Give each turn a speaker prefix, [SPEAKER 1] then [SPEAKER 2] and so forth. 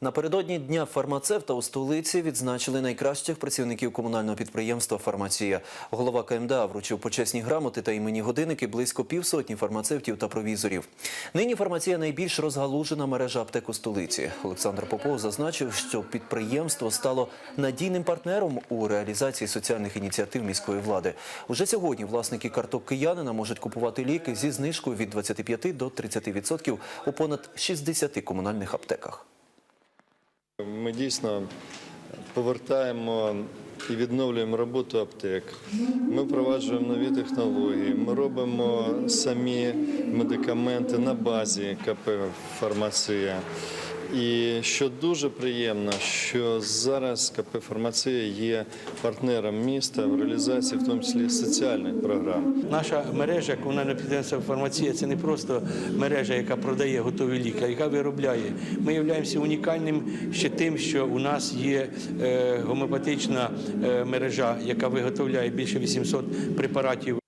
[SPEAKER 1] Напередодні дня фармацевта у столиці відзначили найкращих працівників комунального підприємства «Фармація». Голова КМДА вручив почесні грамоти та імені годинники близько півсотні фармацевтів та провізорів. Нині «Фармація» – найбільш розгалужена мережа аптек у столиці. Олександр Попов зазначив, що підприємство стало надійним партнером у реалізації соціальних ініціатив міської влади. Уже сьогодні власники карток киянина можуть купувати ліки зі знижкою від 25 до 30% у понад 60 комунальних аптеках.
[SPEAKER 2] Ми дійсно повертаємо і відновлюємо роботу аптек. Ми впроваджуємо нові технології. Ми робимо самі медикаменти на базі КП Фармація. І що дуже приємно, що зараз КП Фармація є партнером міста в реалізації, в тому числі соціальних програм.
[SPEAKER 3] Наша мережа комунального підприємства фармація це не просто мережа, яка продає готові ліки, а яка виробляє. Ми являємося унікальним ще тим, що у нас є е, гомеопатична е, мережа, яка виготовляє більше 800 препаратів